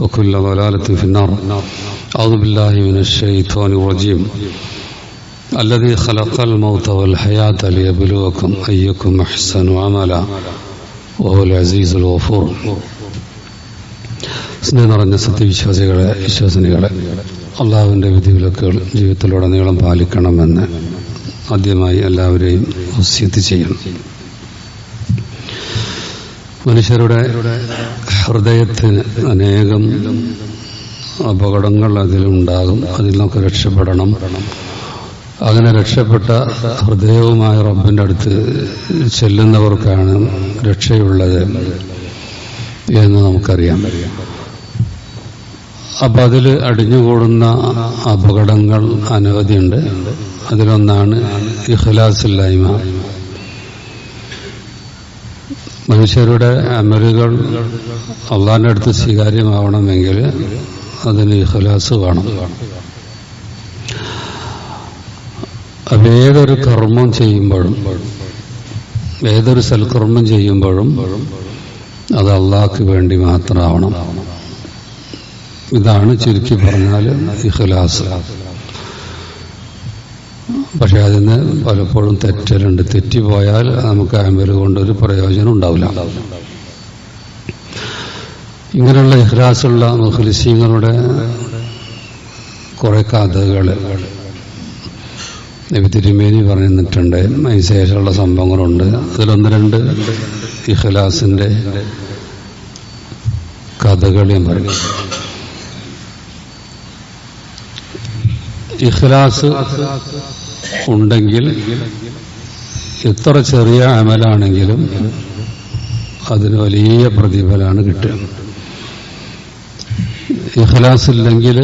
وكل ضلالة في النار أعوذ بالله من الشيطان الرجيم الذي خلق الموت والحياة ليبلوكم أيكم أحسن عملا وهو العزيز الغفور സ്നേഹം നിറഞ്ഞ സത്യവിശ്വാസികളെ വിശ്വാസിനികളെ അള്ളാഹുവിൻ്റെ വിധിവിലക്കുകൾ ജീവിതത്തിലുടനീളം പാലിക്കണമെന്ന് ആദ്യമായി എല്ലാവരെയും വസ്യത്ത് ചെയ്യണം മനുഷ്യരുടെ ഹൃദയത്തിന് അനേകം അപകടങ്ങൾ അതിലുണ്ടാകും. അതിൽ നിന്നൊക്കെ രക്ഷപ്പെടണം. അങ്ങനെ രക്ഷപ്പെട്ട ഹൃദയവുമായ റബ്ബിന്റെ അടുത്ത് ചെല്ലുന്നവർക്കാണ് രക്ഷയുള്ളത് എന്ന് നമുക്കറിയാം. അപ്പം അതിൽ അടിഞ്ഞുകൂടുന്ന അപകടങ്ങൾ അനവധിയുണ്ട്. അതിലൊന്നാണ് ഇഖ്ലാസില്ലായ്മ. മനുഷ്യരുടെ അമലുകൾ അള്ളാഹിന്റെ അടുത്ത് സ്വീകാര്യമാവണമെങ്കിൽ അതിന് ഇഖ്ലാസ് വേണം. ഏതൊരു കർമ്മം ചെയ്യുമ്പോഴും ഏതൊരു സൽക്കർമ്മം ചെയ്യുമ്പോഴും അത് അള്ളാഹ്ക്ക് വേണ്ടി മാത്രമാവണം. ഇതാണ് ചുരുക്കി പറഞ്ഞാൽ ഇഖ്ലാസ്. പക്ഷെ അതിന് പലപ്പോഴും തെറ്റലുണ്ട് തെറ്റിപ്പോയാൽ നമുക്ക് ആമ്പൽ കൊണ്ടൊരു പ്രയോജനം ഉണ്ടാവില്ല. ഇങ്ങനെയുള്ള ഇഹ്ലാസുള്ള മുഖ്ലിസീങ്ങളുടെ കുറെ കഥകൾ തിരുമേനി പറഞ്ഞിട്ടുണ്ട്. അതിന് ശേഷമുള്ള സംഭവങ്ങളുണ്ട്. അതിലൊന്ന് രണ്ട് ഇഹ്ലാസിന്റെ കഥകൾ ഞാൻ പറയും. ഇഖ്ലാസ് ഉണ്ടെങ്കിൽ എത്ര ചെറിയ അമലാണെങ്കിലും അതിന് വലിയ പ്രതിഫലമാണ് കിട്ടുക. ഇഖ്ലാസ് ഇല്ലെങ്കിൽ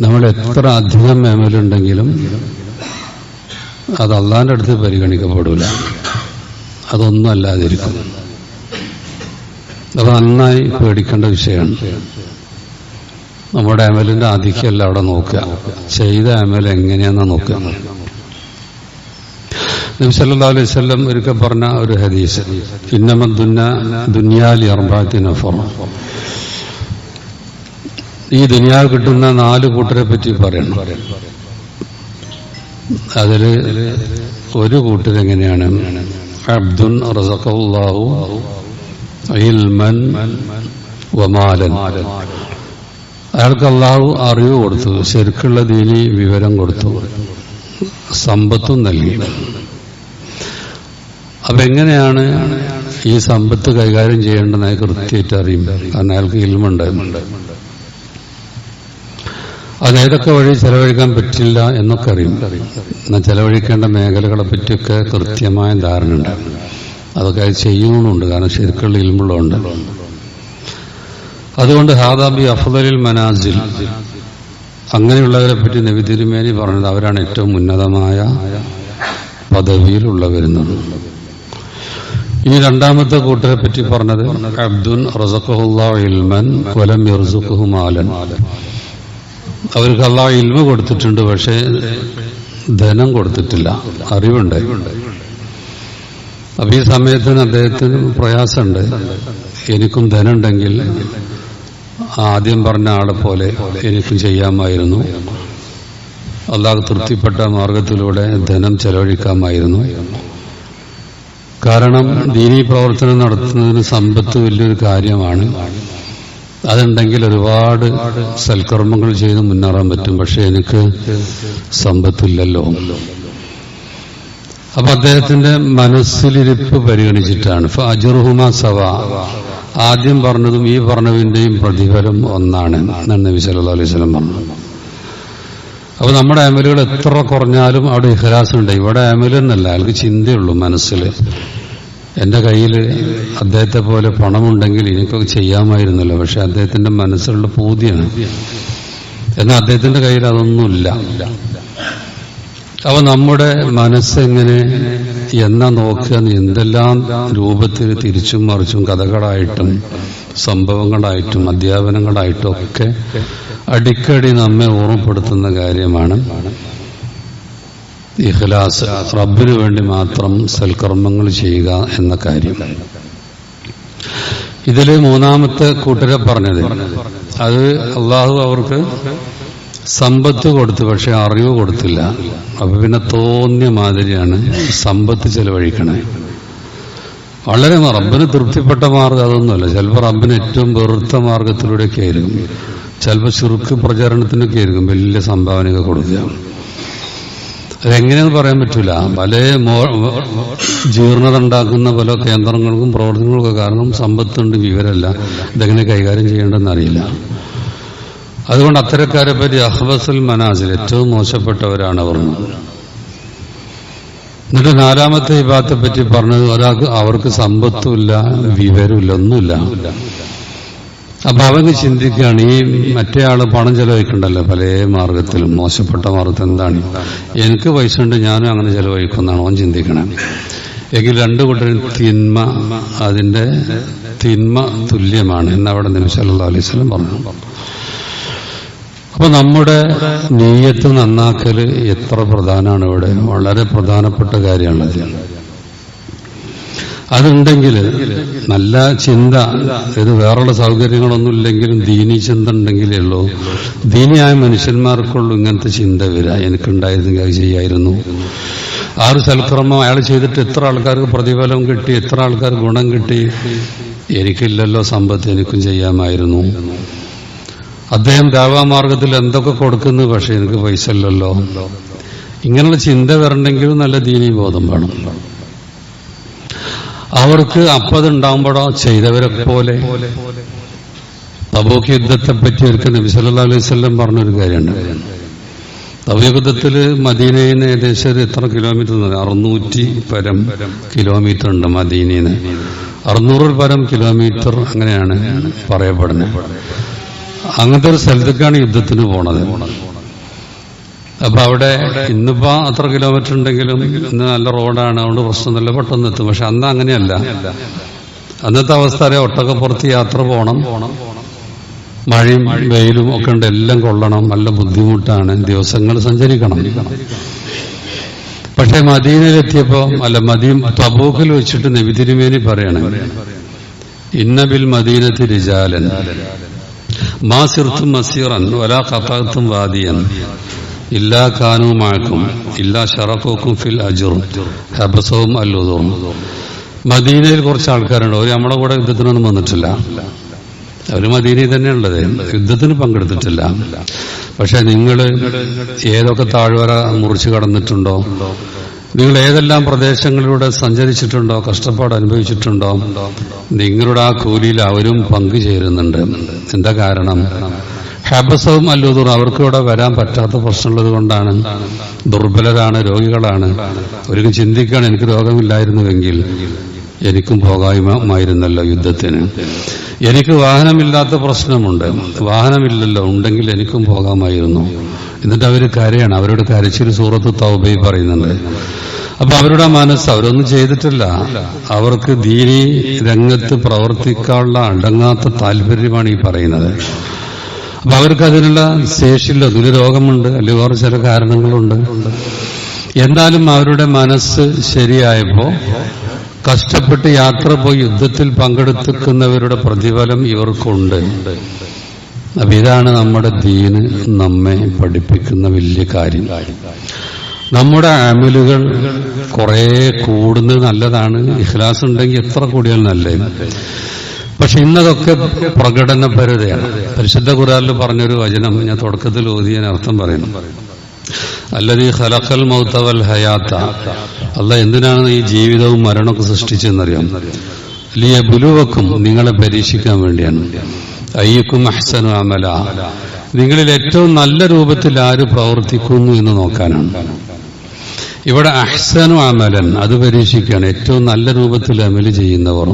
നമ്മൾ എത്ര അധികം അമലുണ്ടെങ്കിലും അത് അള്ളാന്റെ അടുത്ത് പരിഗണിക്കപ്പെടില്ല അതൊന്നും അല്ലാതിരിക്കും. അത് നന്നായി പേടിക്കേണ്ട വിഷയമാണ്. നമ്മുടെ അമലിന്റെ ആധിക്യമല്ല അവിടെ നോക്കുക. ചെയ്ത അമൽ എങ്ങനെയാണെന്ന് നോക്കുക. നബി സല്ലല്ലാഹു അലൈഹി വസല്ലം ഒരിക്കൽ പറഞ്ഞ ഒരു ഹദീസ്. ഇന്നമ ദുന്ന ദുനിയാലി അർബാത്തിനഫർ ഈ ദുനിയാവ് കിട്ടുന്ന നാല് കൂട്ടരെ പറ്റി പറയണം. അതിൽ ഒരു കൂട്ടരെങ്ങനെയാണ് അബ്ദുൻ റസഖല്ലാഹു ഇൽമൻ വമാലൻ. അയാൾക്ക് അള്ളാഹു അറിവ് കൊടുത്തു. ശരിക്കുള്ള ദീനി വിവരം കൊടുത്തു. സമ്പത്തും നൽകി. അപ്പൊ എങ്ങനെയാണ് ഈ സമ്പത്ത് കൈകാര്യം ചെയ്യേണ്ടതെന്ന് കൃത്യമായിട്ട് അറിയും. കാരണം അയാൾക്ക് ഇൽമുണ്ട് അത് ഏതൊക്കെ വഴി ചെലവഴിക്കാൻ പറ്റില്ല എന്നൊക്കെ അറിയും. എന്നാൽ ചെലവഴിക്കേണ്ട മേഖലകളെ പറ്റിയൊക്കെ കൃത്യമായ ധാരണ ഉണ്ട് അതൊക്കെ അത് ചെയ്യുന്നുണ്ട് കാരണം ശരിക്കുള്ള ഇൽമുള്ളതുണ്ട് അതുകൊണ്ട് ഹാദാബി അഫ്ദലിൽ മനാസിൽ അങ്ങനെയുള്ളവരെ പറ്റി നബി തിരുമേനി പറഞ്ഞത് അവരാണ് ഏറ്റവും ഉന്നതമായ പദവിയിലുള്ളവരുന്നത് ഇനി രണ്ടാമത്തെ കൂട്ടരെ പറ്റി പറഞ്ഞത് അബ്ദുൻ ഇൽമൻ കൊലം മാലൻ. അവർക്ക് അള്ളാഹ് ഇൽമ കൊടുത്തിട്ടുണ്ട് പക്ഷേ ധനം കൊടുത്തിട്ടില്ല അറിവുണ്ട്. അപ്പൊ ഈ സമയത്തിന് അദ്ദേഹത്തിന് പ്രയാസമുണ്ട്. എനിക്കും ധനമുണ്ടെങ്കിൽ ആദ്യം പറഞ്ഞ ആളെ പോലെ എനിക്കും ചെയ്യാമായിരുന്നു. അള്ളാഹ് തൃപ്തിപ്പെട്ട മാർഗത്തിലൂടെ ധനം ചെലവഴിക്കാമായിരുന്നു. കാരണം ദീനി പ്രവർത്തനം നടത്തുന്നതിന് സമ്പത്ത് വലിയൊരു കാര്യമാണ്. അതുണ്ടെങ്കിൽ ഒരുപാട് സൽക്കർമ്മങ്ങൾ ചെയ്ത് മുന്നേറാൻ പറ്റും. പക്ഷെ എനിക്ക് സമ്പത്തില്ലല്ലോ. അപ്പൊ അദ്ദേഹത്തിന്റെ മനസ്സിലിരിപ്പ് പരിഗണിച്ചിട്ടാണ്. ഫാജുർഹുമ സവ. ആദ്യം പറഞ്ഞതും ഈ പറഞ്ഞതിന്റെയും പ്രതിഫലം ഒന്നാണ് എന്നാണ് നബി സല്ലാ അലൈഹി സ്വലം പറഞ്ഞത് അപ്പൊ നമ്മുടെ അമലുകൾ എത്ര കുറഞ്ഞാലും അവിടെ ഇഹ്ലാസുണ്ട് ഇവിടെ അമലെന്നല്ല അയാൾക്ക് ചിന്തയുള്ളൂ മനസ്സിൽ. എന്റെ കയ്യിൽ അദ്ദേഹത്തെ പോലെ പണമുണ്ടെങ്കിൽ എനിക്കൊക്കെ ചെയ്യാമായിരുന്നല്ലോ പക്ഷെ അദ്ദേഹത്തിന്റെ മനസ്സിലുള്ള പൂതിയാണ്. എന്നാൽ അദ്ദേഹത്തിന്റെ കയ്യിൽ അതൊന്നുമില്ല. അപ്പൊ നമ്മുടെ മനസ്സെങ്ങനെ എന്ന നോക്കുക? എന്തെല്ലാം രൂപത്തിൽ തിരിച്ചും മറിച്ചും കഥകളായിട്ടും സംഭവങ്ങളായിട്ടും അധ്യാപനങ്ങളായിട്ടും ഒക്കെ അടിക്കടി നമ്മെ ഓർമ്മപ്പെടുത്തുന്ന കാര്യമാണ് ഇഖ്ലാസ്. റബ്ബിനു വേണ്ടി മാത്രം സൽക്കർമ്മങ്ങൾ ചെയ്യുക എന്ന കാര്യം. ഇതിൽ മൂന്നാമത്തെ കൂട്ടരെ പറഞ്ഞത്. അത് അള്ളാഹു അവർക്ക് സമ്പത്ത് കൊടുത്തു പക്ഷെ അറിവ് കൊടുത്തില്ല. അപ്പൊ പിന്നെ തോന്നിയ മാതിരിയാണ് സമ്പത്ത് ചെലവഴിക്കണേ. വളരെ റബ്ബിന് തൃപ്തിപ്പെട്ട മാർഗം അതൊന്നുമല്ല. ചിലപ്പോൾ റബ്ബിന് ഏറ്റവും വെറുത്ത മാർഗത്തിലൂടെയൊക്കെ ആയിരിക്കും. ചിലപ്പോൾ ചുരുക്ക് പ്രചാരണത്തിനൊക്കെ ആയിരിക്കും വലിയ സംഭാവനയൊക്കെ കൊടുക്കുക. അതെങ്ങനെയെന്ന് പറയാൻ പറ്റൂല. പല ജീർണത ഉണ്ടാക്കുന്ന പല കേന്ദ്രങ്ങൾക്കും പ്രവർത്തനങ്ങൾക്കും കാരണം സമ്പത്തുണ്ട് വിവരമല്ല. ഇതെങ്ങനെ കൈകാര്യം ചെയ്യേണ്ടെന്ന് അറിയില്ല. അതുകൊണ്ട് അത്തരക്കാരെ പറ്റി അഹ്ബസുൽ മനാസിൽ ഏറ്റവും മോശപ്പെട്ടവരാണ് അവർ. എന്നിട്ട് നാലാമത്തെ വിഭാഗത്തെ പറ്റി പറഞ്ഞത് ഒരാൾക്ക് അവർക്ക് സമ്പത്തും ഇല്ല വിവരമില്ല ഒന്നുമില്ല അപ്പൊ അവന് ചിന്തിക്കുകയാണ് ഈ മറ്റേ ആൾ പണം ചെലവഴിക്കണ്ടല്ലോ പല മാർഗത്തിലും മോശപ്പെട്ട മാർഗത്തിൽ എന്താണ്? എനിക്ക് പൈസ ഉണ്ട് ഞാനും അങ്ങനെ ചെലവഴിക്കുന്നതാണ് അവൻ ചിന്തിക്കണം. എങ്കിൽ രണ്ടു കൂട്ടരും തിന്മ അതിന്റെ തിന്മ തുല്യമാണ് എന്നവിടെ നിമിഷം സല്ലല്ലാഹു അലൈഹി വസല്ലം പറഞ്ഞു. അപ്പൊ നമ്മുടെ നീയത്ത് നന്നാക്കൽ എത്ര പ്രധാനമാണ് ഇവിടെ? വളരെ പ്രധാനപ്പെട്ട കാര്യമാണത് അതുണ്ടെങ്കിൽ നല്ല ചിന്ത ഇത് വേറെയുള്ള സൗകര്യങ്ങളൊന്നും ഇല്ലെങ്കിലും ദീനി ചിന്ത ഉണ്ടെങ്കിലേ ഉള്ളൂ. ദീനിയായ മനുഷ്യന്മാർക്കുള്ളൂ ഇങ്ങനത്തെ ചിന്ത വരിക. എനിക്കുണ്ടായിരുന്നെങ്കിൽ അത് ചെയ്യായിരുന്നു. ആറ് സൽക്രമം അയാൾ ചെയ്തിട്ട് എത്ര ആൾക്കാർക്ക് പ്രതിഫലം കിട്ടി എത്ര ആൾക്കാർക്ക് ഗുണം കിട്ടി എനിക്കില്ലല്ലോ സമ്പത്ത് എനിക്കും ചെയ്യാമായിരുന്നു. അദ്ദേഹം ദാവാമാർഗത്തിൽ എന്തൊക്കെ കൊടുക്കുന്നു? പക്ഷെ എനിക്ക് പൈസ ഇല്ലല്ലോ. ഇങ്ങനെയുള്ള ചിന്ത വരണമെങ്കിൽ നല്ല ദീനീ ബോധം വേണം. അവർക്ക് അപ്പതുണ്ടാകുമ്പോഴോ ചെയ്തവരെ പോലെ. തബൂക്ക് യുദ്ധത്തെ പറ്റി ഒരിക്കൽ നബി സല്ലല്ലാഹു അലൈഹി പറഞ്ഞൊരു കാര്യമുണ്ട്. തബൂക്ക് മദീനയിന് ഏകദേശം ഒരു എത്ര കിലോമീറ്റർ? അറുന്നൂറ്റി പരം കിലോമീറ്റർ ഉണ്ട് മദീനയിൽ നിന്ന് അറുന്നൂറിൽ പരം കിലോമീറ്റർ അങ്ങനെയാണ് പറയപ്പെടുന്നത്. അങ്ങനത്തെ ഒരു സ്ഥലത്തേക്കാണ് യുദ്ധത്തിന് പോണത്. അപ്പൊ അവിടെ ഇന്നിപ്പോ അത്ര കിലോമീറ്റർ ഉണ്ടെങ്കിലും ഇന്ന് നല്ല റോഡാണ് അതുകൊണ്ട് പ്രശ്നമൊന്നുമില്ല പെട്ടെന്ന് എത്തും. പക്ഷെ അന്ന് അങ്ങനെയല്ല. അന്നത്തെ അവസ്ഥ അറിയാം ഒട്ടകപ്പുറത്ത് യാത്ര പോകണം മഴയും വെയിലും ഒക്കെ ഉണ്ട്. എല്ലാം കൊള്ളണം. നല്ല ബുദ്ധിമുട്ടാണ്. ദിവസങ്ങൾ സഞ്ചരിക്കണം. പക്ഷെ മദീനയിലെത്തിയപ്പോ അല്ല മദീൻ തബൂക്കിൽ വെച്ചിട്ട് നബി തിരുമേനി പറയണേ ഇന്നബിൽ മദീനത്തി റിജാലൻ. മാ സിർത്തും മസീറൻ വലാ ഖത്താത്തും വാദിയൻ. ഇല്ലാ കാനുമാക്കും ഇല്ലാ ഷറഫോക്കും ഫിൽ അജുറും ഹബസവും അല്ലുതും മദീനയിൽ കുറച്ച് ആൾക്കാരുണ്ട്. അവർ നമ്മുടെ കൂടെ യുദ്ധത്തിനൊന്നും വന്നിട്ടില്ല. അവർ മദീനയിൽ തന്നെയുള്ളത് യുദ്ധത്തിന് പങ്കെടുത്തിട്ടില്ല. പക്ഷെ നിങ്ങൾ ഏതൊക്കെ താഴ്വര മുറിച്ചു കടന്നിട്ടുണ്ടോ? നിങ്ങൾ ഏതെല്ലാം പ്രദേശങ്ങളിലൂടെ സഞ്ചരിച്ചിട്ടുണ്ടോ കഷ്ടപ്പാട് അനുഭവിച്ചിട്ടുണ്ടോ നിങ്ങളുടെ ആ കൂലിയിൽ അവരും പങ്കുചേരുന്നുണ്ട് എന്താ കാരണം? ഹബസവും അല്ലൂതും അവർക്ക് ഇവിടെ വരാൻ പറ്റാത്ത പ്രശ്നമുള്ളത് കൊണ്ടാണ്. ദുർബലരാണ് രോഗികളാണ്. അവർക്ക് ചിന്തിക്കാൻ എനിക്ക് രോഗമില്ലായിരുന്നുവെങ്കിൽ എനിക്കും പോകാമായിരുന്നല്ലോ യുദ്ധത്തിന്. എനിക്ക് വാഹനമില്ലാത്ത പ്രശ്നമുണ്ട്. വാഹനമില്ലല്ലോ ഉണ്ടെങ്കിൽ എനിക്കും പോകാമായിരുന്നു. എന്നിട്ട് അവർ കരയാണ്. അവരോട് കരച്ചിൽ സൂറത്ത് തൗബൈ പറയുന്നുണ്ട്. അപ്പൊ അവരുടെ മനസ്സ് അവരൊന്നും ചെയ്തിട്ടില്ല. അവർക്ക് ദീനി രംഗത്ത് പ്രവർത്തിക്കാനുള്ള അടങ്ങാത്ത താല്പര്യമാണ് ഈ പറയുന്നത്. അപ്പൊ അവർക്ക് അതിനുള്ള ശേഷിയില്ല. അതിന് രോഗമുണ്ട്. അല്ലെങ്കിൽ വേറെ ചില കാരണങ്ങളുണ്ട്. എന്തായാലും അവരുടെ മനസ്സ് ശരിയായപ്പോ കഷ്ടപ്പെട്ട് യാത്ര പോയി യുദ്ധത്തിൽ പങ്കെടുത്തിക്കുന്നവരുടെ പ്രതിഫലം ഇവർക്കുണ്ട്. അപ്പൊ ഇതാണ് നമ്മുടെ ദീന് നമ്മെ പഠിപ്പിക്കുന്ന വലിയ കാര്യം. നമ്മുടെ അമലുകൾ കുറെ കൂടുന്നത് നല്ലതാണ്. ഇഖ്ലാസ് ഉണ്ടെങ്കിൽ എത്ര കൂടിയാൽ നല്ലത്. പക്ഷെ ഇന്നതൊക്കെ പ്രകടനപരതയാണ്. പരിശുദ്ധ ഖുറാനിൽ പറഞ്ഞൊരു വചനം ഞാൻ തുടക്കത്തിൽ ഓതി ഞാൻ അർത്ഥം പറയുന്നു. അല്ലത് ഈ ഹലക്കൽ മൗത്തവൽ ഹയാത്ത അല്ല എന്തിനാണ് ഈ ജീവിതവും മരണമൊക്കെ സൃഷ്ടിച്ചെന്നറിയാം അല്ലെ ബുലുവക്കും നിങ്ങളെ പരീക്ഷിക്കാൻ വേണ്ടിയാണ്. അയ്യക്കും അഹ്സനു അമല. നിങ്ങളിൽ ഏറ്റവും നല്ല രൂപത്തിൽ ആര് പ്രവർത്തിക്കുന്നു എന്ന് നോക്കാനാണ്. ഇവിടെ അഹ്സനു അമലൻ അത് പരീക്ഷിക്കുകയാണ്. ഏറ്റവും നല്ല രൂപത്തിൽ അമൽ ചെയ്യുന്നവർ.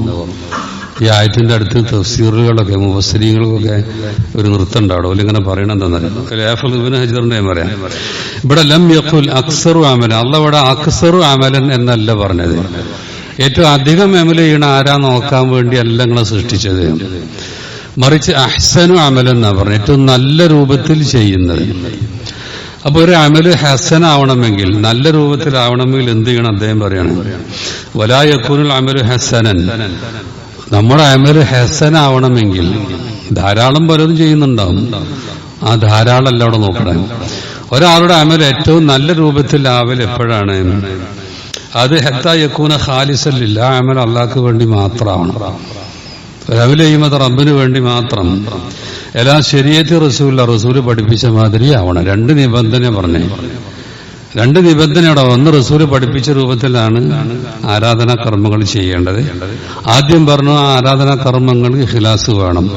ഈ ആയത്തിന്റെ അടുത്ത് തഫ്സീറുകളൊക്കെ മുബസ്സരീകൾക്കൊക്കെ ഒരു നൃത്തം ഉണ്ടാവും അല്ലെങ്കിൽ ഇങ്ങനെ ഹജറിന്റെ പറയാം. ഇവിടെ ലം യഖുൽ അക്സറു അമലൻ അല്ല ഇവിടെ അക്സറു അമലൻ എന്നല്ല പറഞ്ഞത്. ഏറ്റവും അധികം അമല ചെയ്യണ ആരാ നോക്കാൻ വേണ്ടി അല്ല നിങ്ങളെ സൃഷ്ടിച്ചത്. മറിച്ച് അഹ്സനു അമലെന്നാ പറഞ്ഞു ഏറ്റവും നല്ല രൂപത്തിൽ ചെയ്യുന്നത്. അപ്പൊ ഒരു അമൽ ഹസനാവണമെങ്കിൽ നല്ല രൂപത്തിലാവണമെങ്കിൽ എന്ത് ചെയ്യണം അദ്ദേഹം പറയണം. വലായക്കൂനുൽ അമൽ ഹസനൻ. നമ്മുടെ അമൽ ഹസനാവണമെങ്കിൽ ധാരാളം പലരും ചെയ്യുന്നുണ്ടാവും. ആ ധാരാളമല്ല അവിടെ നോക്കണം. ഒരാളുടെ അമൽ ഏറ്റവും നല്ല രൂപത്തിൽ രൂപത്തിലാവൽ എപ്പോഴാണ്? അത് ഹെത്ത യക്കൂന ഖാലിസല്ലില്ല അമൽ അള്ളാഹ്ക്ക് വേണ്ടി മാത്രമാണ്. രാവിലെ ചെയ്യുമ്പോൾ അത് റബ്ബിന് വേണ്ടി മാത്രം. എല്ലാ ശരിയത്തി റസൂല്ല റസൂൽ പഠിപ്പിച്ച മാതിരി ആവണം രണ്ട് നിബന്ധന പറഞ്ഞേ. രണ്ട് നിബന്ധനയുടെ ഒന്ന് റസൂൽ പഠിപ്പിച്ച രൂപത്തിലാണ് ആരാധനാ കർമ്മങ്ങൾ ചെയ്യേണ്ടത്. ആദ്യം പറഞ്ഞു ആ ആരാധനാ കർമ്മങ്ങൾക്ക് ഹിലാസ് വേണം.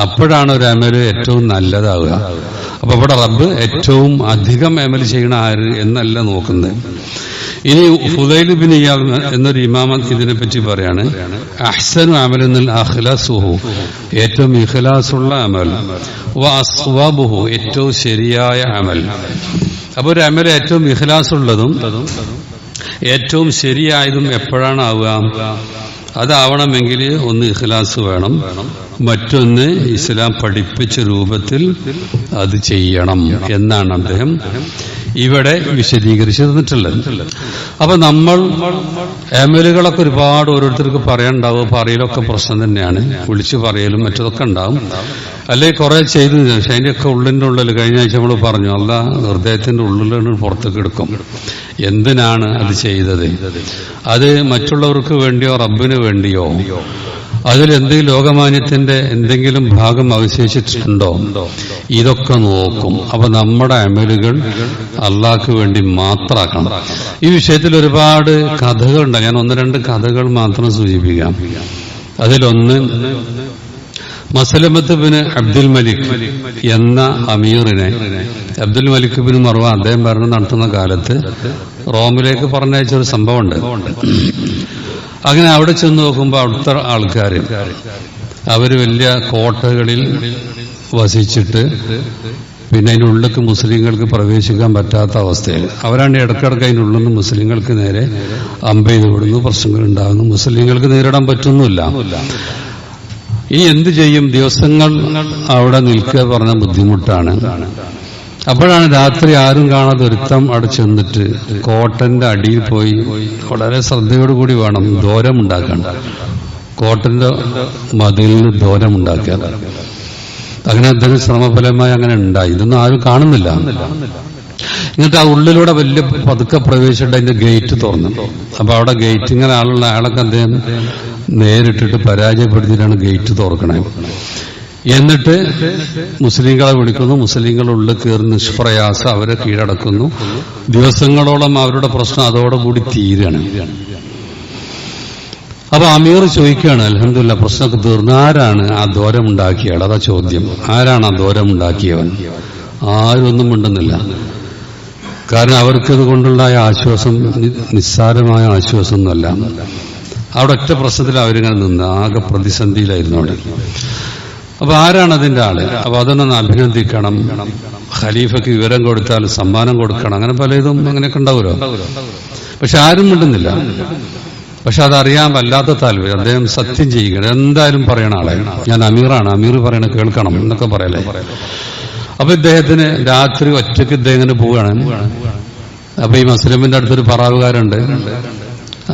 അപ്പോഴാണ് ഒരു അമൽ ഏറ്റവും നല്ലതാവുക. അപ്പൊ ഇവിടെ റബ്ബ് ഏറ്റവും അധികം അമൽ ചെയ്യണ ആര് എന്നല്ല നോക്കുന്നത്. ഇനി ഫുദൈൽ ബിൻ എന്നൊരു ഇമാമ ഇതിനെ പറ്റി പറയാണ്. അഹ്സനു അമലെന്നിൽ അഖ്ലാസുഹു. ഏറ്റവും ഇഖ്ലാസുള്ള അമൽ. വ ഏറ്റവും ശരിയായ അമൽ. അപ്പൊ ഒരു അമൽ ഏറ്റവും ഇഖ്ലാസുള്ളതും ഏറ്റവും ശരിയായതും എപ്പോഴാണ് ആവുക? അതാവണമെങ്കിൽ ഒന്ന് ഇഖ്ലാസ് വേണം. മറ്റൊന്ന് ഇസ്ലാം പഠിപ്പിച്ച രൂപത്തിൽ അത് ചെയ്യണം എന്നാണ് അദ്ദേഹം ഇവിടെ വിശദീകരിച്ച് തന്നിട്ടുള്ളത്. അപ്പൊ നമ്മൾ എമലുകളൊക്കെ ഒരുപാട് ഓരോരുത്തർക്ക് പറയാനുണ്ടാവും. പറയലൊക്കെ പ്രശ്നം തന്നെയാണ്. വിളിച്ചു പറയലും മറ്റതൊക്കെ ഉണ്ടാവും. അല്ലെ കുറെ ചെയ്തു. പക്ഷെ അതിന്റെയൊക്കെ ഉള്ളിന്റെ ഉള്ളിൽ കഴിഞ്ഞ ആഴ്ച നമ്മൾ പറഞ്ഞു അല്ല ഹൃദയത്തിന്റെ ഉള്ളിലാണ് പുറത്തേക്ക് എടുക്കും. എന്തിനാണ് അത് ചെയ്തത്? അത് മറ്റുള്ളവർക്ക് വേണ്ടിയോ റബ്ബിന് വേണ്ടിയോ അതിൽ എന്തെങ്കിലും ലോകമാന്യത്തിന്റെ എന്തെങ്കിലും ഭാഗം അവശേഷിച്ചിട്ടുണ്ടോ? ഇതൊക്കെ നോക്കും. അപ്പൊ നമ്മുടെ അമലുകൾ അള്ളാഹ്ക്ക് വേണ്ടി മാത്രമാക്കണം ഈ വിഷയത്തിൽ ഒരുപാട് കഥകളുണ്ട്. ഞാൻ ഒന്ന് രണ്ട് കഥകൾ മാത്രം സൂചിപ്പിക്കാം. അതിലൊന്ന് മസലമത്ത് ബിന് അബ്ദുൽ മലിക് എന്ന അമീറിനെ അബ്ദുൽ മലിക് ബിന് മറുവ അദ്ദേഹം ഭരണം നടത്തുന്ന കാലത്ത് റോമിലേക്ക് പറഞ്ഞയച്ച ഒരു സംഭവമുണ്ട്. അങ്ങനെ അവിടെ ചെന്ന് നോക്കുമ്പോൾ അവിടുത്തെ ആൾക്കാർ അവർ വലിയ കോട്ടകളിൽ വസിച്ചിട്ട് പിന്നെ അതിനുള്ളിലേക്ക് മുസ്ലിങ്ങൾക്ക് പ്രവേശിക്കാൻ പറ്റാത്ത അവസ്ഥയിൽ. അവരാണ് ഇടക്കിടക്ക് അതിനുള്ളിൽ നിന്ന് മുസ്ലിങ്ങൾക്ക് നേരെ അമ്പ ചെയ്ത് വിടുന്നു പ്രശ്നങ്ങൾ ഉണ്ടാകുന്നു. മുസ്ലിങ്ങൾക്ക് നേരിടാൻ പറ്റുന്നില്ല. ഇനി എന്ത് ചെയ്യും? ദിവസങ്ങൾ അവിടെ നിൽക്കുക പറഞ്ഞ ബുദ്ധിമുട്ടാണ്. അപ്പോഴാണ് രാത്രി ആരും കാണാതെ ഒരുത്തം അവിടെ ചെന്നിട്ട് കോട്ടന്റെ അടിയിൽ പോയി വളരെ ശ്രദ്ധയോടുകൂടി വേണം ദോരം ഉണ്ടാക്കാൻ. കോട്ടന്റെ മതിലിന് ദോരം ഉണ്ടാക്കാൻ അങ്ങനെ അദ്ദേഹം ശ്രമഫലമായി അങ്ങനെ ഉണ്ടായി. ഇതൊന്നും ആരും കാണുന്നില്ല. എന്നിട്ട് ആ ഉള്ളിലൂടെ വലിയ പതുക്കെ പ്രവേശിച്ചിട്ട് അതിന്റെ ഗേറ്റ് തുറന്നു. അപ്പൊ അവിടെ ഗേറ്റ് ഇങ്ങനെ ആളുള്ള ആളൊക്കെ അദ്ദേഹം നേരിട്ടിട്ട് പരാജയപ്പെടുത്തിയിട്ടാണ് ഗേറ്റ് തുറക്കണേ. എന്നിട്ട് മുസ്ലിങ്ങളെ വിളിക്കുന്നു. മുസ്ലിങ്ങൾ ഉള്ളിൽ കയറി നിഷ്പ്രയാസം അവരെ കീഴടക്കുന്നു. ദിവസങ്ങളോളം അവരുടെ പ്രശ്നം അതോടുകൂടി തീരുകയാണ് അപ്പൊ അമീർ ചോദിക്കുകയാണ് അലഹമില്ല പ്രശ്നമൊക്കെ തീർന്നു. ആരാണ് ആ ദോരം ഉണ്ടാക്കിയാൾ അതാ ചോദ്യം. ആരാണ് ആ ദോരം ഉണ്ടാക്കിയവൻ ആരും ഒന്നും മിണ്ടുന്നില്ല. കാരണം അവർക്ക് കൊണ്ടുള്ള ആ ആശ്വാസം നിസ്സാരമായ ആശ്വാസം ഒന്നുമല്ല അവിടെ ഒറ്റ പ്രശ്നത്തിൽ അവരിങ്ങനെ നിന്ന്. ആകെ പ്രതിസന്ധിയിലായിരുന്നു അവിടെ. അപ്പൊ ആരാണ് അതിന്റെ ആൾ? അപ്പൊ അതൊന്നൊന്ന് അഭിനന്ദിക്കണം. ഖലീഫയ്ക്ക് വിവരം കൊടുത്താൽ സമ്മാനം കൊടുക്കണം. അങ്ങനെ പലതും അങ്ങനെയൊക്കെ ഉണ്ടാവുമല്ലോ. പക്ഷെ ആരും മിണ്ടുന്നില്ല. പക്ഷെ അതറിയാൻ വല്ലാത്ത താല്പര്യം. അദ്ദേഹം സത്യം ചെയ്യുകയാണ്. എന്തായാലും പറയണ ആളെ. ഞാൻ അമീറാണ്. അമീർ പറയണ കേൾക്കണം എന്നൊക്കെ പറയലേ അപ്പൊ ഇദ്ദേഹത്തിന് രാത്രി ഒറ്റയ്ക്ക് ഇദ്ദേഹം ഇങ്ങനെ പോവുകയാണ്. അപ്പൊ ഈ മുസ്ലിമിന്റെ അടുത്തൊരു പറാവുകാരുണ്ട്.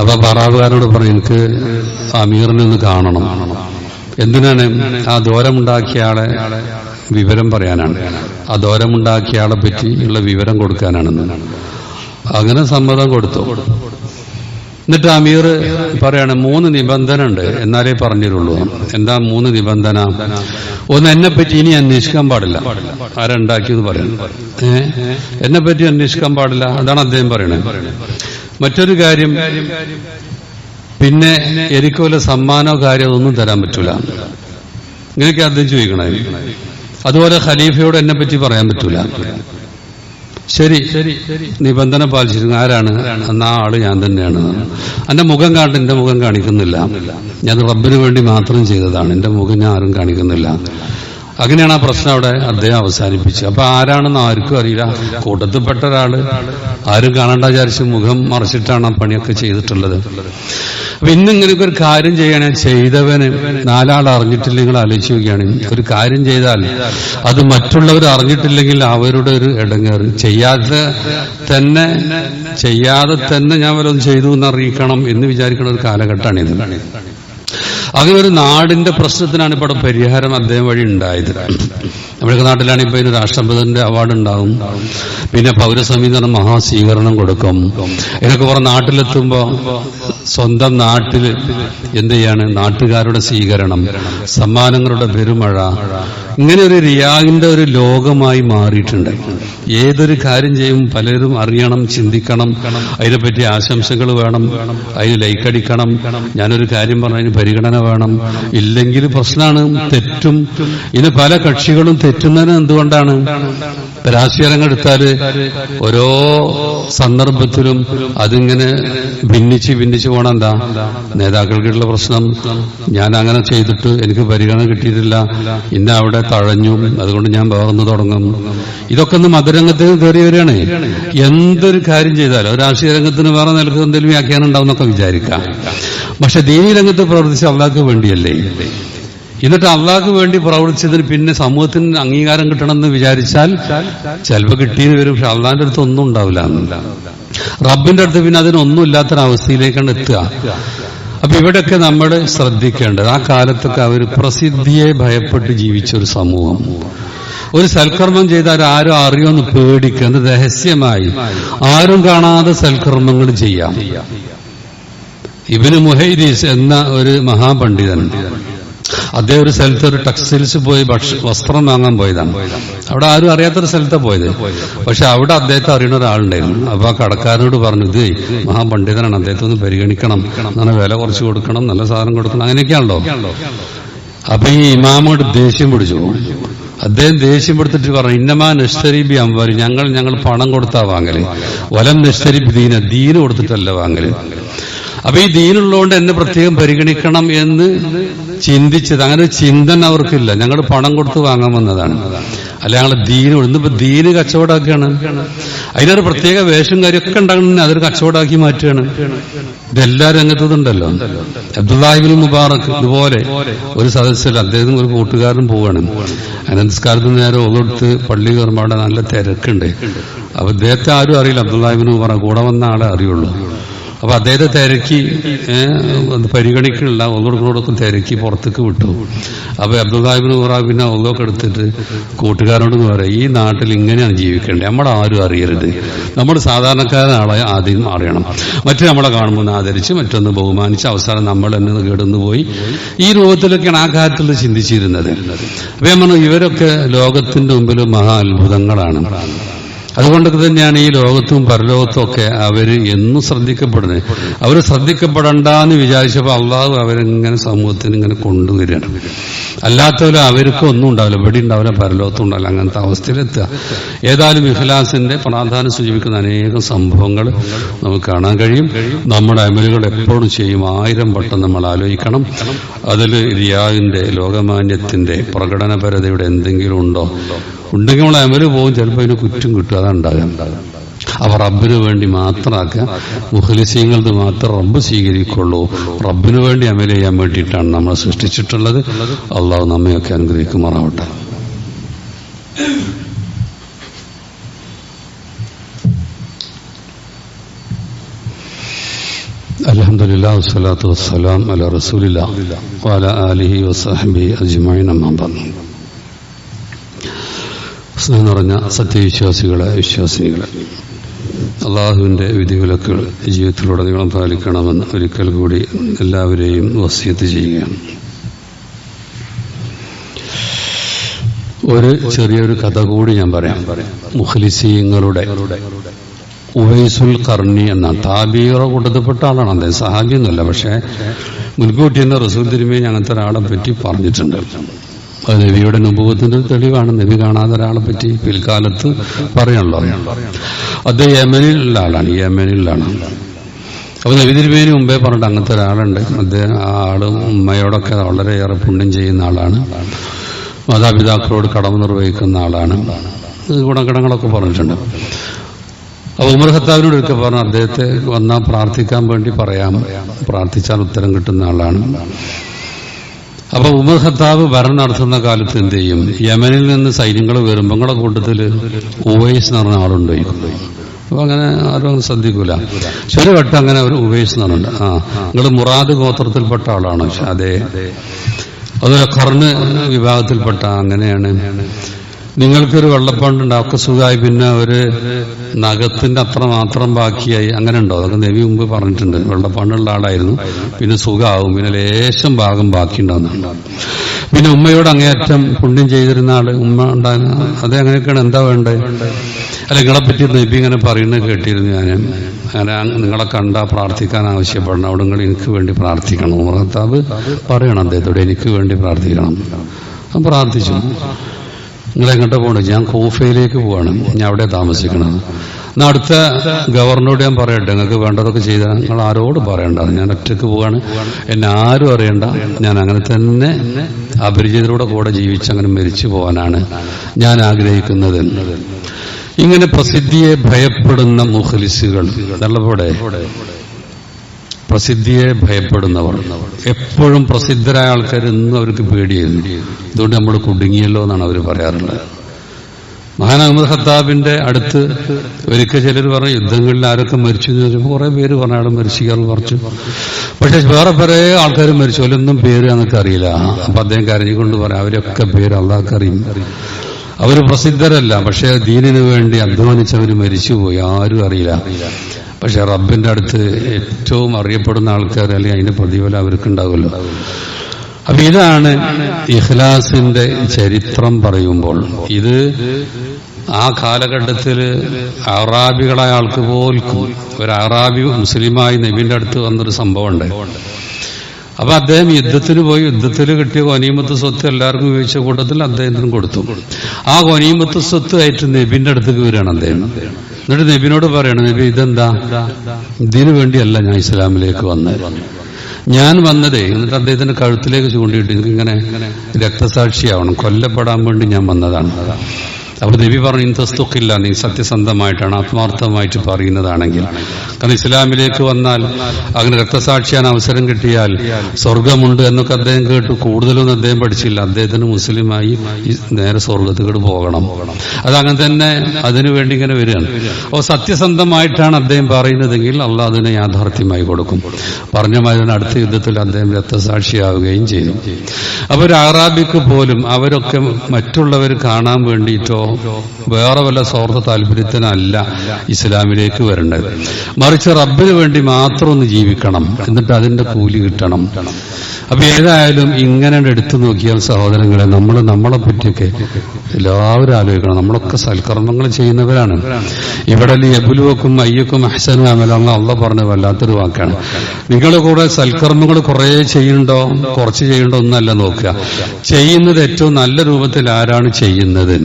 അപ്പൊ പറാവുകാരോട് പറഞ്ഞു എനിക്ക് അമീറിനെ ഒന്ന് കാണണം. എന്തിനാണ് ആ ദോരമുണ്ടാക്കിയ ആളെ വിവരം പറയാനാണ്? ആ ദോരമുണ്ടാക്കിയ ആളെ പറ്റി ഉള്ള വിവരം കൊടുക്കാനാണെന്ന്. അങ്ങനെ സമ്മതം കൊടുത്തു. എന്നിട്ട് അമീർ പറയാണ് മൂന്ന് നിബന്ധന ഉണ്ട് എന്നാലേ പറഞ്ഞിരുള്ളൂ. എന്താ മൂന്ന് നിബന്ധന? ഒന്ന് എന്നെ പറ്റി ഇനി അന്വേഷിക്കാൻ പാടില്ല. ആരുണ്ടാക്കിയത് പറയുന്നു എന്നെ പറ്റി അന്വേഷിക്കാൻ പാടില്ല. അതാണ് അദ്ദേഹം പറയുന്നത് മറ്റൊരു കാര്യം പിന്നെ എനിക്ക് വല്ല സമ്മാനോ കാര്യമോ ഒന്നും തരാൻ പറ്റൂല. ഇങ്ങനെയൊക്കെ അദ്ദേഹം ചോദിക്കണേ? അതുപോലെ ഖലീഫയോട് എന്നെ പറ്റി പറയാൻ പറ്റൂല. ശരി നിബന്ധന പാലിച്ചിരുന്നു ആരാണ്? എന്നാ ആൾ ഞാൻ തന്നെയാണ്. എന്റെ മുഖം കാണ്ട് എന്റെ മുഖം കാണിക്കുന്നില്ല. ഞാൻ റബ്ബിന് വേണ്ടി മാത്രം ചെയ്തതാണ്. എന്റെ മുഖം ഞാൻ ആരും കാണിക്കുന്നില്ല. അങ്ങനെയാണ് ആ പ്രശ്നം അവിടെ അദ്ദേഹം അവസാനിപ്പിച്ചത്. അപ്പൊ ആരാണെന്ന് ആർക്കും അറിയില്ല. കൂട്ടത്തിൽപ്പെട്ട ഒരാൾ. ആരും കാണണ്ട വിചാരിച്ച് മുഖം മറച്ചിട്ടാണ് ആ പണിയൊക്കെ ചെയ്തിട്ടുള്ളത്. അപ്പൊ ഇന്ന് ഇങ്ങനെയൊക്കെ ഒരു കാര്യം ചെയ്യണേ. ചെയ്തവന് നാലാൾ അറിഞ്ഞിട്ടില്ലെങ്കിൽ ആലോചിച്ച് നോക്കുകയാണ് ഒരു കാര്യം ചെയ്താൽ അത് മറ്റുള്ളവർ അറിഞ്ഞിട്ടില്ലെങ്കിൽ അവരുടെ ഒരു ഇടങ്ങേറ്. ചെയ്യാതെ തന്നെ ചെയ്യാതെ തന്നെ ഞാൻ വല്ലതും ചെയ്തു എന്ന് അറിയിക്കണം എന്ന് വിചാരിക്കുന്ന ഒരു കാലഘട്ടമാണ് ഇത് അങ്ങനെ ഒരു നാടിന്റെ പ്രശ്നത്തിനാണ് ഇപ്പോൾ പരിഹാരം അദ്ദേഹം വഴി ഉണ്ടായത്. നമ്മുടെ നാട്ടിലാണ് ഇപ്പൊ ഇതിന് രാഷ്ട്രപതിന്റെ അവാർഡ് ഉണ്ടാവും. പിന്നെ പൗരസമീതം മഹാസ്വീകരണം കൊടുക്കും. ഇതൊക്കെ പറഞ്ഞ നാട്ടിലെത്തുമ്പോ സ്വന്തം നാട്ടിൽ എന്ത് ചെയ്യാണ്? നാട്ടുകാരുടെ സ്വീകരണം സമ്മാനങ്ങളുടെ പെരുമഴ ഇങ്ങനെ ഒരു റിയാഗിന്റെ ഒരു ലോകമായി മാറിയിട്ടുണ്ട്. ഏതൊരു കാര്യം ചെയ്യും പലരും അറിയണം ചിന്തിക്കണം അതിനെപ്പറ്റി ആശംസകൾ വേണം അതിന് ലൈക്കടിക്കണം ഞാനൊരു കാര്യം പറഞ്ഞതിന് പരിഗണന വേണം. ഇല്ലെങ്കിൽ പ്രശ്നമാണ് തെറ്റും. ഇന്ന് പല കക്ഷികളും തെറ്റുന്നതിന് എന്തുകൊണ്ടാണ്? രംഗം എടുത്താൽ ഓരോ സന്ദർഭത്തിലും അതിങ്ങനെ ഭിന്നിച്ച് ഭിന്നിച്ച് പോകണം എന്താ? നേതാക്കൾക്കുള്ള പ്രശ്നം. ഞാൻ അങ്ങനെ ചെയ്തിട്ട് എനിക്ക് പരിഗണന കിട്ടിയിട്ടില്ല. ഇന്ന അവിടെ തഴഞ്ഞു അതുകൊണ്ട് ഞാൻ പകർന്നു തുടങ്ങും. ഇതൊക്കെ ഒന്ന് മധുരംഗത്ത് കയറി വരികയാണ്. എന്തൊരു കാര്യം ചെയ്താലും ഒരു രാഷ്ട്രീയ രംഗത്തിന് വേറെ നിലയ്ക്ക് എന്തെങ്കിലും വ്യാഖ്യാനം ഉണ്ടാവും എന്നൊക്കെ വിചാരിക്കാം. പക്ഷെ ദീനി രംഗത്ത് പ്രവർത്തിച്ച അള്ളാഹ്ക്ക് വേണ്ടിയല്ലേ? എന്നിട്ട് അള്ളാഹ്ക്ക് വേണ്ടി പ്രവർത്തിച്ചതിന് പിന്നെ സമൂഹത്തിന് അംഗീകാരം കിട്ടണമെന്ന് വിചാരിച്ചാൽ ചിലപ്പോൾ കിട്ടിയെന്ന് വരും. പക്ഷെ അള്ളാഹിന്റെ അടുത്ത് ഒന്നും ഉണ്ടാവില്ല. റബ്ബിന്റെ അടുത്ത് പിന്നെ അതിനൊന്നും ഇല്ലാത്തൊരവസ്ഥയിലേക്കാണ് എത്തുക. അപ്പൊ ഇവിടെയൊക്കെ നമ്മൾ ശ്രദ്ധിക്കേണ്ടത് ആ കാലത്തൊക്കെ അവർ പ്രസിദ്ധിയെ ഭയപ്പെട്ട് ജീവിച്ച ഒരു സമൂഹം. ഒരു സൽക്കർമ്മം ചെയ്താൽ ആരും അറിയുമെന്ന് പേടിക്കുന്നത് രഹസ്യമായി? ആരും കാണാതെ സൽക്കർമ്മങ്ങൾ ചെയ്യാം. ഇബിന് മുഹൈദീസ് എന്ന ഒരു മഹാപണ്ഡിതൻ അദ്ദേഹം ഒരു സ്ഥലത്ത് ഒരു ടെക്സ്റ്റൈൽസ് പോയി വസ്ത്രം വാങ്ങാൻ പോയതാണ്. അവിടെ ആരും അറിയാത്തൊരു സ്ഥലത്താണ് പോയത്. പക്ഷെ അവിടെ അദ്ദേഹത്തെ അറിയുന്ന ഒരാളുണ്ടായിരുന്നു. അപ്പൊ ആ കടക്കാരനോട് പറഞ്ഞു ഇത് മഹാപണ്ഡിതനാണ്. അദ്ദേഹത്തെ ഒന്ന് പരിഗണിക്കണം. നല്ല വില കുറച്ച് കൊടുക്കണം. നല്ല സാധനം കൊടുക്കണം. അങ്ങനെയൊക്കെയാണല്ലോ. അപ്പൊ ഈ ഇമാമോട് ദേഷ്യം പിടിച്ചു. അദ്ദേഹം ദേഷ്യം പെടുത്തിട്ട് പറഞ്ഞു ഇന്നമാ നഷ്തരീബി അമ്പാരി ഞങ്ങൾ ഞങ്ങൾ പണം കൊടുത്താ വാങ്ങൽ. വലം നഷ്തരീബ് ദീന. ദീന് കൊടുത്തിട്ടല്ല വാങ്ങൽ. അപ്പൊ ഈ ദീനുള്ളതുകൊണ്ട് എന്നെ പ്രത്യേകം പരിഗണിക്കണം എന്ന് ചിന്തിച്ചത്. അങ്ങനെ ചിന്തന അവർക്കില്ല. ഞങ്ങൾ പണം കൊടുത്ത് വാങ്ങാൻ വന്നതാണ്. അല്ല ഞങ്ങൾ ദീന് ഇന്നിപ്പോ ദീന് കച്ചവടമാക്കിയാണ് അതിനൊരു പ്രത്യേക വേഷം കാര്യമൊക്കെ ഉണ്ടാകണം അതൊരു കച്ചവടമാക്കി മാറ്റുകയാണ്. ഇതെല്ലാ രംഗത്തുണ്ടല്ലോ അബ്ദുല്ലാഹിബിൻ മുബാറക്ക് ഇതുപോലെ ഒരു സദസ്സിൽ അദ്ദേഹം ഒരു കൂട്ടുകാരനും പോവാണ് അനന്തസ്കാരത്തിന് നേരെ ഒന്നെടുത്ത് പള്ളി കയറുമ്പോൾ നല്ല തിരക്കുണ്ട്. അപ്പൊ അദ്ദേഹത്തെ ആരും അറിയില്ല. അബ്ദുല്ലാഹിബിൻ മുബാറ കൂടെ വന്ന ആളെ അറിയുള്ളൂ. അപ്പൊ അദ്ദേഹത്തെ തിരക്കി പരിഗണിക്കണില്ല. ഒന്നുകൊടുക്കുന്നതോടൊക്കെ തിരക്കി പുറത്തേക്ക് വിട്ടു. അപ്പൊ അബ്ദുല്ലാഹിബിന് ഖുറാ പിന്നെ ഒന്നൊക്കെ എടുത്തിട്ട് കൂട്ടുകാരോട് പറയാം ഈ നാട്ടിൽ ഇങ്ങനെയാണ് ജീവിക്കേണ്ടത്? നമ്മൾ ആരും അറിയരുത്. നമ്മൾ സാധാരണക്കാരനാളെ ആദ്യം അറിയണം. മറ്റു നമ്മളെ കാണുമ്പോൾ ആദരിച്ച് മറ്റൊന്ന് ബഹുമാനിച്ച് അവസാനം നമ്മൾ തന്നെ കേടുന്നു പോയി. ഈ രൂപത്തിലൊക്കെയാണ് ആ കാര്യത്തിൽ ചിന്തിച്ചിരുന്നത്. അപ്പൊ ഇവരൊക്കെ ലോകത്തിന്റെ മുമ്പിൽ മഹാ അത്ഭുതങ്ങളാണ്. അതുകൊണ്ട് തന്നെയാണ് ഈ ലോകത്തും പരലോകത്തും ഒക്കെ അവർ എന്നും ശ്രദ്ധിക്കപ്പെടുന്നത്. അവർ ശ്രദ്ധിക്കപ്പെടണ്ട എന്ന് വിചാരിച്ചപ്പോൾ അള്ളാഹു അവരിങ്ങനെ സമൂഹത്തിന് ഇങ്ങനെ കൊണ്ടുവരികയാണ്. അല്ലാത്തവരും അവർക്ക് ഒന്നും ഉണ്ടാവില്ല. ഇവിടെ ഉണ്ടാവില്ല പരലോകത്തും ഉണ്ടാവില്ല. അങ്ങനത്തെ അവസ്ഥയിലെത്തുക. ഏതായാലും ഇഖ്ലാസിന്റെ പ്രാധാന്യം സൂചിപ്പിക്കുന്ന അനേകം സംഭവങ്ങൾ നമുക്ക് കാണാൻ കഴിയും. നമ്മുടെ അമലുകൾ എപ്പോഴും ചെയ്യും. ആയിരം വട്ടം നമ്മൾ ആലോചിക്കണം. അതിൽ റിയാവിന്റെ ലോകമാന്യത്തിന്റെ പ്രകടനപരതയുടെ എന്തെങ്കിലും ഉണ്ടോ? ഉണ്ടെങ്കിൽ നമ്മൾ അമൽ പോകും ചിലപ്പോൾ അതിന് കുറ്റം കിട്ടും. അതാണ് ഉണ്ടാകാൻ അപ്പൊ റബ്ബിന് വേണ്ടി മാത്രമാക്കുക. മുഹലിസ്യങ്ങളത് മാത്രം റബ്ബ് സ്വീകരിക്കുള്ളൂ. റബ്ബിന് വേണ്ടി അമല ചെയ്യാൻ വേണ്ടിയിട്ടാണ് നമ്മൾ സൃഷ്ടിച്ചിട്ടുള്ളത്. അള്ളാഹു നമ്മയൊക്കെ അനുഗ്രഹിക്കുമാറാവട്ടെ. അലഹമില്ല വസ്സലാത്തു വസ്സലാം അല റസൂലില്ല വാല അലിഹി പറഞ്ഞു സ്നേഹം സത്യവിശ്വാസികളെ വിശ്വാസിനികളെ. അള്ളാഹുവിന്റെ വിധിവിലക്കുകൾ ജീവിതത്തിലുടനീളം പാലിക്കണമെന്ന് ഒരിക്കൽ കൂടി എല്ലാവരെയും വസ്യത്ത് ചെയ്യുകയാണ്. ഒരു ചെറിയൊരു കഥ കൂടി ഞാൻ പറയാം. മുഖലിസീങ്ങളുടെ ഉവൈസുൽ കർണി എന്ന താബീറ കൂട്ടത്തിൽപ്പെട്ട ആളാണ്. അദ്ദേഹം സഹാബിയൊന്നുമല്ല. പക്ഷേ മുൻകൂട്ടി തന്നെ റസൂൽ തിരുമേനി അങ്ങനത്തെ ഒരാളെ പറ്റി പറഞ്ഞിട്ടുണ്ട്. അത് നബിയുടെ ഒരു തെളിവാണ്. നബി കാണാത്ത ഒരാളെ പറ്റി പിൽക്കാലത്ത് പറയണല്ലോ അദ്ദേഹം യമനിലുള്ള ആളാണ് യമനിലുള്ള അപ്പോൾ അപ്പൊ നബി തിരുമേനി മുമ്പേ പറഞ്ഞിട്ട് അങ്ങനത്തെ ഒരാളുണ്ട്. അദ്ദേഹം ആ ആൾ ഉമ്മയോടൊക്കെ വളരെയേറെ പുണ്യം ചെയ്യുന്ന ആളാണ്. മാതാപിതാക്കളോട് കടമ നിർവഹിക്കുന്ന ആളാണ്. ഗുണഘടങ്ങളൊക്കെ പറഞ്ഞിട്ടുണ്ട്. അപ്പൊ ഉമർ ഖത്താബിനോട് ഒക്കെ പറഞ്ഞു അദ്ദേഹത്തെ വന്നാൽ പ്രാർത്ഥിക്കാൻ വേണ്ടി പറയാം. പ്രാർത്ഥിച്ചാൽ ഉത്തരം കിട്ടുന്ന ആളാണ്. അപ്പൊ ഉമർ ഖത്താബ് ഭരണം നടത്തുന്ന കാലത്ത് എന്ത് ചെയ്യും? യമനിൽ നിന്ന് സൈന്യങ്ങൾ വരുമ്പോൾ നിങ്ങളെ കൂട്ടത്തിൽ ഉവൈസ് എന്ന് പറഞ്ഞ ആളുണ്ട്. അപ്പൊ അങ്ങനെ ആരും ശ്രദ്ധിക്കൂല. പക്ഷെ വട്ടം അങ്ങനെ ഒരു ഉവൈസ് എന്ന് ആ നിങ്ങൾ മുറാദ് ഗോത്രത്തിൽപ്പെട്ട ആളാണ്. അതെ അതൊരു കർണ് വിഭാഗത്തിൽപ്പെട്ട അങ്ങനെയാണ്. നിങ്ങൾക്കൊരു വെള്ളപ്പാണ്ടുണ്ട് ഒക്കെ സുഖമായി. പിന്നെ ഒരു നഖത്തിന്റെ അത്ര മാത്രം ബാക്കിയായി. അങ്ങനെ ഉണ്ടോ? അതൊക്കെ നബി മുമ്പ് പറഞ്ഞിട്ടുണ്ട്. വെള്ളപ്പാണ്ടുള്ള ആളായിരുന്നു. പിന്നെ സുഖമാവും. പിന്നെ ലേശം ഭാഗം ബാക്കിയുണ്ടാവുന്നുണ്ട് പിന്നെ ഉമ്മയോട് അങ്ങേയറ്റം പുണ്യം ചെയ്തിരുന്ന ആൾ ഉമ്മ ഉണ്ടാകുന്ന അതേ അങ്ങനെയൊക്കെയാണ് എന്താ വേണ്ടേ? അല്ല നിങ്ങളെ പറ്റി നബി ഇങ്ങനെ പറയുന്നത് കേട്ടിരുന്നു ഞാൻ. അങ്ങനെ നിങ്ങളെ കണ്ട പ്രാർത്ഥിക്കാൻ ആവശ്യപ്പെടണം. അവിടെ നിങ്ങൾ എനിക്ക് വേണ്ടി പ്രാർത്ഥിക്കണം. ഭർത്താവ് പറയണം അദ്ദേഹത്തോട് എനിക്ക് വേണ്ടി പ്രാർത്ഥിക്കണം. പ്രാർത്ഥിച്ചു. നിങ്ങൾ എങ്ങോട്ട് പോകണം ഞാൻ കൂഫയിലേക്ക് പോവാണ്. ഞാൻ അവിടെ താമസിക്കണം എന്നാ അടുത്ത ഗവർണറോട് ഞാൻ പറയട്ടെ. നിങ്ങൾക്ക് വേണ്ടതൊക്കെ ചെയ്താൽ നിങ്ങൾ ആരോട് പറയണ്ട. ഞാൻ ഒറ്റയ്ക്ക് പോവാണ്. എന്നെ ആരും അറിയണ്ട. ഞാൻ അങ്ങനെ തന്നെ അപരിചിതരുടെ കൂടെ ജീവിച്ച് അങ്ങനെ മരിച്ചു പോകാനാണ് ഞാൻ ആഗ്രഹിക്കുന്നത്. ഇങ്ങനെ പ്രസിദ്ധിയെ ഭയപ്പെടുന്ന മുഖലിസുകൾ. നല്ലപോലെ പ്രസിദ്ധിയെ ഭയപ്പെടുന്നവർ. എപ്പോഴും പ്രസിദ്ധരായ ആൾക്കാർ ഇന്നും അവർക്ക് പേടിയായിരുന്നു. അതുകൊണ്ട് നമ്മൾ കുടുങ്ങിയല്ലോ എന്നാണ് അവർ പറയാറുള്ളത്. മഹാൻ അഹമ്മദ് ഖത്താബിന്റെ അടുത്ത് ഒരിക്കൽ ചിലർ പറഞ്ഞു യുദ്ധങ്ങളിൽ ആരൊക്കെ മരിച്ചു? എന്ന് ചോദിച്ചപ്പോൾ കുറെ പേര് പറഞ്ഞ ആൾ മരിച്ചു ഇയാൾ പറഞ്ഞു. പക്ഷെ വേറെ പല ആൾക്കാർ മരിച്ചു. അതിലൊന്നും പേര് എന്നൊക്കെ അറിയില്ല. അപ്പൊ അദ്ദേഹം കരഞ്ഞുകൊണ്ട് പറയാം അവരൊക്കെ പേര് അള്ളാഹ്ക്ക് അറിയും. അവർ പ്രസിദ്ധരല്ല പക്ഷെ ദീനിനു വേണ്ടി അധ്വാനിച്ചവർ മരിച്ചുപോയി. ആരും അറിയില്ല. പക്ഷെ റബ്ബിന്റെ അടുത്ത് ഏറ്റവും അറിയപ്പെടുന്ന ആൾക്കാർ അല്ലെങ്കിൽ അതിന്റെ പ്രതിഫലം അവർക്കുണ്ടാവുമല്ലോ. അപ്പൊ ഇതാണ് ഇഖ്ലാസിന്റെ ചരിത്രം പറയുമ്പോൾ. ഇത് ആ കാലഘട്ടത്തിൽ അറാബികളായ ആൾക്ക് പോൽക്കും ഒരു അറാബി മുസ്ലിമായി നബിന്റെ അടുത്ത് വന്നൊരു സംഭവം ഉണ്ട് അപ്പൊ അദ്ദേഹം യുദ്ധത്തിന് പോയി യുദ്ധത്തിൽ കിട്ടിയ കൊനീമത്ത് സ്വത്ത് എല്ലാവർക്കും ഉപയോഗിച്ച കൂട്ടത്തിൽ അദ്ദേഹത്തിന് കൊടുത്തു. ആ കൊനീമത്ത് സ്വത്ത് ആയിട്ട് നബിന്റെ അടുത്തേക്ക് വരികയാണ് അദ്ദേഹം. എന്നിട്ട് നബിനോട് പറയണം നബി ഇതെന്താ? ഇതിനു വേണ്ടിയല്ല ഞാൻ ഇസ്ലാമിലേക്ക് വന്നത്. ഞാൻ വന്നതേ എന്നിട്ട് അദ്ദേഹത്തിന്റെ കഴുത്തിലേക്ക് ചൂണ്ടിയിട്ട് ഇങ്ങനെ രക്തസാക്ഷിയാവണം. കൊല്ലപ്പെടാൻ വേണ്ടി ഞാൻ വന്നതാണ്. അപ്പൊ നബി പറഞ്ഞു ഇന്തസ്തുക്കില്ല നീ സത്യസന്ധമായിട്ടാണ് ആത്മാർത്ഥമായിട്ട് പറയുന്നതാണെങ്കിൽ. കാരണം ഇസ്ലാമിലേക്ക് വന്നാൽ അങ്ങനെ രക്തസാക്ഷിയാൻ അവസരം കിട്ടിയാൽ സ്വർഗമുണ്ട് എന്നൊക്കെ അദ്ദേഹം കേട്ടു. കൂടുതലൊന്നും അദ്ദേഹം പഠിച്ചില്ല. അദ്ദേഹത്തിന് മുസ്ലിമായി നേരെ സ്വർഗത്തിലോട്ട് പോകണം. അതങ്ങനെ തന്നെ അതിനു വേണ്ടി ഇങ്ങനെ വരികയാണ്. അപ്പോൾ സത്യസന്ധമായിട്ടാണ് അദ്ദേഹം പറയുന്നതെങ്കിൽ അള്ളാഹ് അതിനെ യാഥാർത്ഥ്യമായി കൊടുക്കും. പറഞ്ഞ മാതിരി അടുത്ത യുദ്ധത്തിൽ അദ്ദേഹം രക്തസാക്ഷിയാവുകയും ചെയ്തു. അപ്പൊ ഒരു അറാബിക്ക് പോലും അവരൊക്കെ മറ്റുള്ളവർ കാണാൻ വേണ്ടിയിട്ടോ വേറെ വല്ല സ്വാർത്ഥ താല്പര്യത്തിനല്ല ഇസ്ലാമിലേക്ക് വരേണ്ടത്. മറിച്ച് റബ്ബിന് വേണ്ടി മാത്രം ഒന്ന് ജീവിക്കണം. എന്നിട്ട് അതിന്റെ കൂലി കിട്ടണം. അപ്പൊ ഏതായാലും ഇങ്ങനെ എടുത്തു നോക്കിയാൽ സഹോദരങ്ങളെ നമ്മൾ നമ്മളെ പറ്റിയൊക്കെ എല്ലാവരും ആലോചിക്കണം. നമ്മളൊക്കെ സൽക്കർമ്മങ്ങൾ ചെയ്യുന്നവരാണ്. ഇവിടെ എബുലുവക്കും അയ്യക്കും അഹ്സനും അമലാണ് അള്ള പറഞ്ഞ വല്ലാത്തൊരു വാക്കാണ്. നിങ്ങൾ കൂടെ സൽക്കർമ്മങ്ങൾ കുറെ ചെയ്യണ്ടോ കുറച്ച് ചെയ്യണ്ടോ ഒന്നല്ല നോക്കുക. ചെയ്യുന്നത് ഏറ്റവും നല്ല രൂപത്തിൽ ആരാണ് ചെയ്യുന്നത്?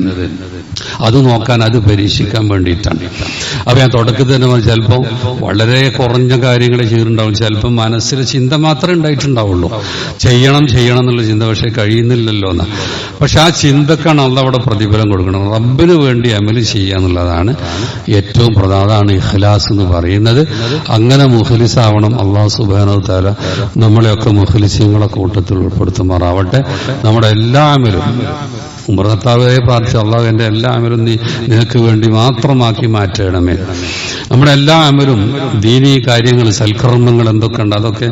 അത് നോക്കാൻ അത് പരീക്ഷിക്കാൻ വേണ്ടിയിട്ടാണ്. അപ്പൊ ഞാൻ തുടക്കത്തിൽ തന്നെ ചിലപ്പോൾ വളരെ കുറഞ്ഞ കാര്യങ്ങൾ ചെയ്തിട്ടുണ്ടാവും. ചിലപ്പോൾ മനസ്സിൽ ചിന്ത മാത്രമേ ഉണ്ടായിട്ടുണ്ടാവുള്ളൂ. ചെയ്യണം ചെയ്യണം എന്നുള്ള ചിന്ത പക്ഷേ കഴിയുന്നില്ലല്ലോ എന്ന്. പക്ഷെ ആ ചിന്തക്കാണ് അവിടെ പ്രതിഫലം കൊടുക്കണം. റബ്ബിന് വേണ്ടി അമൽ ചെയ്യുക എന്നുള്ളതാണ് ഏറ്റവും പ്രധാനമാണ് ഇഖ്ലാസ് എന്ന് പറയുന്നത്. അങ്ങനെ മുഖലിസ് ആവണം അള്ളാഹു സുബാനോ താല നമ്മളെയൊക്കെ മുഖലിസ്യങ്ങളെ കൂട്ടത്തിൽ ഉൾപ്പെടുത്തുമാറാവട്ടെ. നമ്മുടെ എല്ലാ അമലും ഉമർത്താവെ പ്രാർത്ഥിച്ച അള്ളാഹു എൻ്റെ എല്ലാ അമലും നീ നിനക്ക് വേണ്ടി മാത്രമാക്കി മാറ്റണമേ നമ്മുടെ എല്ലാ അമലും ദീനീ കാര്യങ്ങൾ സൽക്കർമ്മങ്ങൾ എന്തൊക്കെ ഉണ്ട് അതൊക്കെ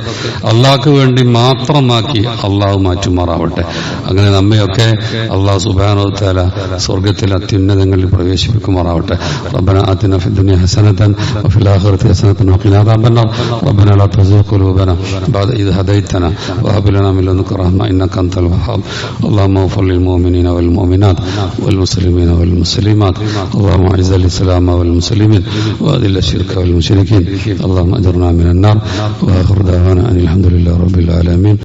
അള്ളാഹ്ക്ക് വേണ്ടി മാത്രമാക്കി അള്ളാഹു മാറ്റുമാറാവട്ടെ അങ്ങനെ നമ്മയൊക്കെ അള്ളാഹു സുബാനോത്താല സ്വർഗത്തിൽ അത്യുന്നതങ്ങളിൽ പ്രവേശിപ്പിക്കുമാറാവട്ടെ ربنا آتنا في الدنيا حسنة وفي الآخرة حسنة وقنا عذاب النار ربنا لا تزغ قلوبنا بعد إذ هديتنا وهب لنا من لدنك رحمة إنك أنت الوهاب اللهم اغفر للمؤمنين والمؤمنات والمسلمين والمسلمات. اللهم أعز الإسلام والمسلمين وأذل الشرك والمشركين. اللهم أجرنا من النار. وآخر دعوانا أن الحمد لله رب العالمين.